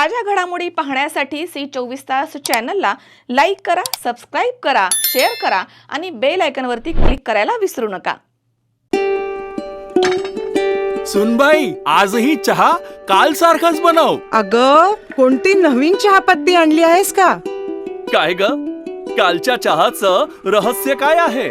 ताज्या घडामोडी पाहण्यासाठी सी चोवीस तास चॅनलला लाईक करा सबस्क्राईब करा शेअर करा आणि बेल आयकॉनवरती क्लिक करायला विसरू नका. सुनबाई आजही चहा काल सारखाच बनव. अग कोणती नवीन चहापत्ती आणली आहेस का? काय ग? कालच्या चहाचं रहस्य काय आहे?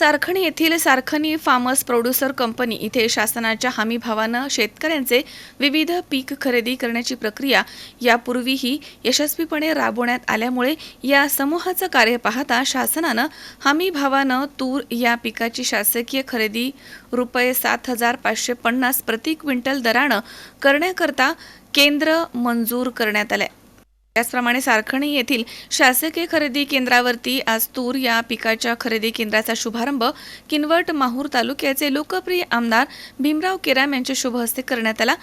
सारखणी येथील सारखणी फार्मर्स प्रोड्युसर कंपनी इथे शासनाच्या हमीभावानं शेतकऱ्यांचे विविध पीक खरेदी करण्याची प्रक्रिया यापूर्वीही यशस्वीपणे राबवण्यात आल्यामुळे या समूहाचं कार्य पाहता शासनानं हमीभावानं तूर या पिकाची शासकीय खरेदी रुपये सात हजार पाचशे पन्नास प्रति क्विंटल दरानं करण्याकरता केंद्र मंजूर करण्यात आलं त्याचप्रमाणे सारखणी येथील शासकीय खरेदी केंद्रावरती आज तूर या पिकाच्या खरेदी केंद्राचा शुभारंभ. किनवट माहूर तालुक्याचे लोकप्रिय आमदार भीमराव केराम यांच्या शुभहस्ते करण्यात आला.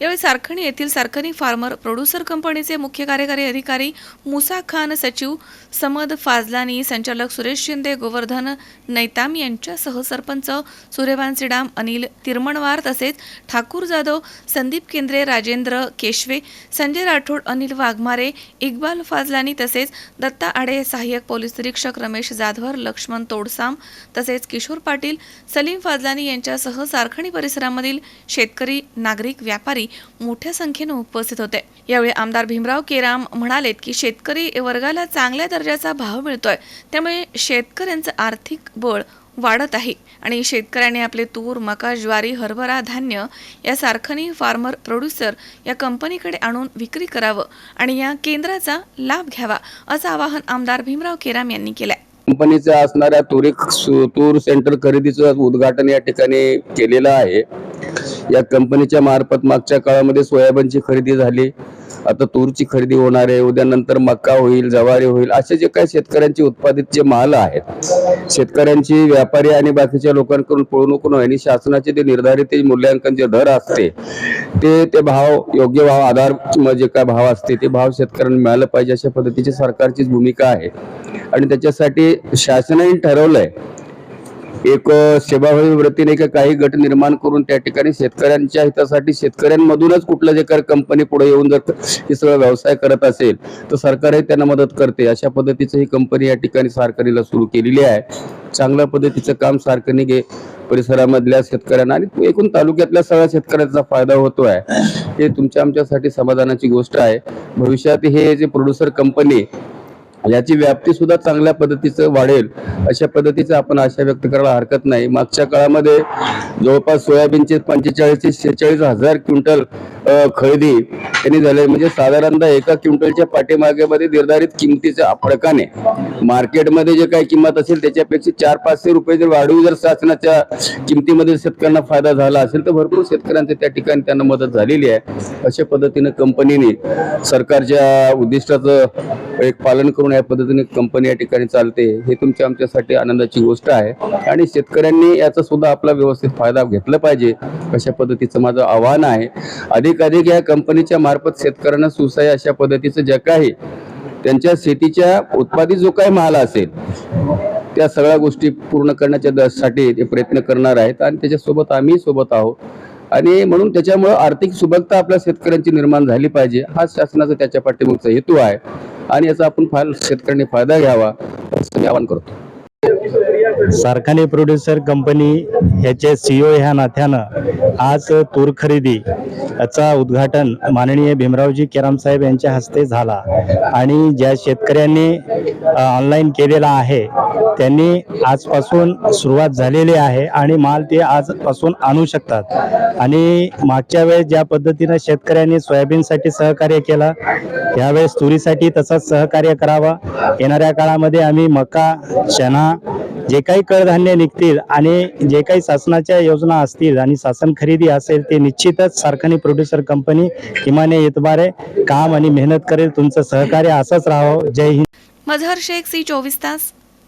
यावेळी सारखणी येथील सारखणी फार्मर प्रोड्युसर कंपनीचे मुख्य कार्यकारी अधिकारी मुसा खान सचिव समद फाजलानी संचालक सुरेश शिंदे गोवर्धन नैताम यांच्यासह सरपंच सूर्यभान सिडाम अनिल तिरमणवार तसेच ठाकूर जाधव संदीप केंद्रे राजेंद्र केशवे संजय राठोड अनिल वाघमारे इक्बाल फाजलानी तसेच दत्ता आडे सहाय्यक पोलीस निरीक्षक रमेश जाधवर लक्ष्मण तोडसाम तसेच किशोर पाटील सलीम फाजलानी यांच्यासह सारखणी परिसरामधील शेतकरी नागरिक व्यापारी मोठ्या संख्येनं उपस्थित होते. यावेळी आमदार भीमराव केराम म्हणालेत की शेतकरी वर्गाला चांगल्या दर्जाचा भाव मिळतोय. त्यामुळे शेतकऱ्यांचं आर्थिक बळ वाढत आहे. आणि शेतकऱ्यांनी आपले तूर मका ज्वारी हरभरा धान्य या सारखणी फार्मर प्रोड्युसर या कंपनीकडे आणून विक्री करावं आणि या केंद्राचा लाभ घ्यावा असं आवाहन आमदार भीमराव केराम यांनी केलंय. कंपनीचं असणाऱ्या तुरी तूर सेंटर खरेदीचं उद्घाटन या ठिकाणी केलेलं आहे. या कंपनीच्या मार्फत मागच्या काळामध्ये सोयाबीनची खरेदी झाली. आता तूरची खरेदी होणार आहे. उद्यानंतर मका होईल जवारी होईल असे जे काही शेतकऱ्यांचे उत्पादित जे माल आहेत शेतकऱ्यांची व्यापारी आणि बाकीच्या लोकांकडून पळवणूक आणि शासनाचे ते निर्धारित मूल्यांकन जे दर असते ते ते भाव योग्य भाव आधार जे काय भाव असते ते भाव शेतकऱ्यांना मिळालं पाहिजे अशा पद्धतीची सरकारचीच भूमिका आहे. आणि त्याच्यासाठी शासनाने ठरवलंय एक अ, सेवाभावी वृत्तीने का काही गट निर्माण करून त्या ठिकाणी शेतकऱ्यांच्या हितासाठी शेतकऱ्यांमधूनच कुठलं जे काही कंपनी पुढे येऊन जर हे सगळं व्यवसाय करत असेल तर सरकारही त्यांना मदत करते. अशा पद्धतीचं ही कंपनी या ठिकाणी सारकरीला सुरू केलेली आहे. चांगल्या पद्धतीचं काम सारखनी घे परिसरामधल्या शेतकऱ्यांना आणि एकूण तालुक्यातल्या सगळ्या शेतकऱ्यांचा फायदा होतो आहे हे तुमच्या आमच्यासाठी समाधानाची गोष्ट आहे. भविष्यात हे जे प्रोड्युसर कंपनी याची व्याप्ती सुद्धा चांगल्या पद्धतीचं वाढेल अशा पद्धतीचं आपण आशा व्यक्त करायला हरकत नाही. मागच्या काळामध्ये जवळपास सोयाबीनचे पंचेचाळीस ते शेहेचाळीस हजार क्विंटल खरेदी त्यांनी झाले. म्हणजे साधारणतः एका क्विंटलच्या पाठीमागेमध्ये निर्धारित किमतीच्या फडकाने मार्केटमध्ये जे काही किंमत असेल त्याच्यापेक्षा चार पाचशे रुपये जर वाढवून जर शासनाच्या किमतीमध्ये शेतकऱ्यांना फायदा झाला असेल तर भरपूर शेतकऱ्यांचे त्या ठिकाणी त्यांना मदत झालेली आहे. अशा पद्धतीनं कंपनीने सरकारच्या उद्दिष्टाचं एक पालन करून या पद्धतीने कंपनी या ठिकाणी चालते. हे तुमच्या आमच्यासाठी आनंदाची गोष्ट आहे. आणि शेतकऱ्यांनी याचा सुद्धा आपला व्यवस्थित फायदा घेतला पाहिजे अशा पद्धतीचं माझं आव्हान आहे. अधिक अधिकाधिक या कंपनीच्या मार्फत शेतकऱ्यांना सुसाय अशा पद्धतीचं जे काही त्यांच्या शेतीच्या उत्पादित जो काही माल असेल त्या सगळ्या गोष्टी पूर्ण करण्याच्या साठी ते प्रयत्न करणार आहेत आणि त्याच्यासोबत आम्ही सोबत आहोत. आणि म्हणून त्याच्यामुळं आर्थिक सुबकता आपल्या शेतकऱ्यांची निर्माण झाली पाहिजे हा शासनाचा त्याच्या पाठीमागचा हेतू आहे. आणि याचा आपण फार शेतकऱ्यांनी फायदा घ्यावा असं मी आवाहन करतो. सारखाने प्रोड्युसर कंपनी ह्याचे सीओ ह्या नात्यानं आज तूर खरेदी याचा उद्घाटन माननीय भीमरावजी केराम साहेब यांच्या हस्ते झाला. आणि ज्या शेतकऱ्यांनी ऑनलाईन केलेला आहे त्यांनी आजपासून सुरुवात झालेली आहे आणि माल ते आजपासून आणू शकतात. आणि मागच्या वेळेस ज्या पद्धतीनं शेतकऱ्यांनी सोयाबीनसाठी सहकार्य केला यावेळेस तुरीसाठी तसंच सहकार्य करावा. येणाऱ्या काळामध्ये आम्ही मका चना जे काही कडधान्य निघतील आणि जे काही शासनाच्या योजना असतील आणि शासन खरेदी असेल ते निश्चितच सारखानी प्रोड्युसर कंपनी किमाने इतबारे काम आणि मेहनत करेल. तुमचं सहकार्य असंच राहावं. जय हिंद. मजहर शेख सी चोवीस तास.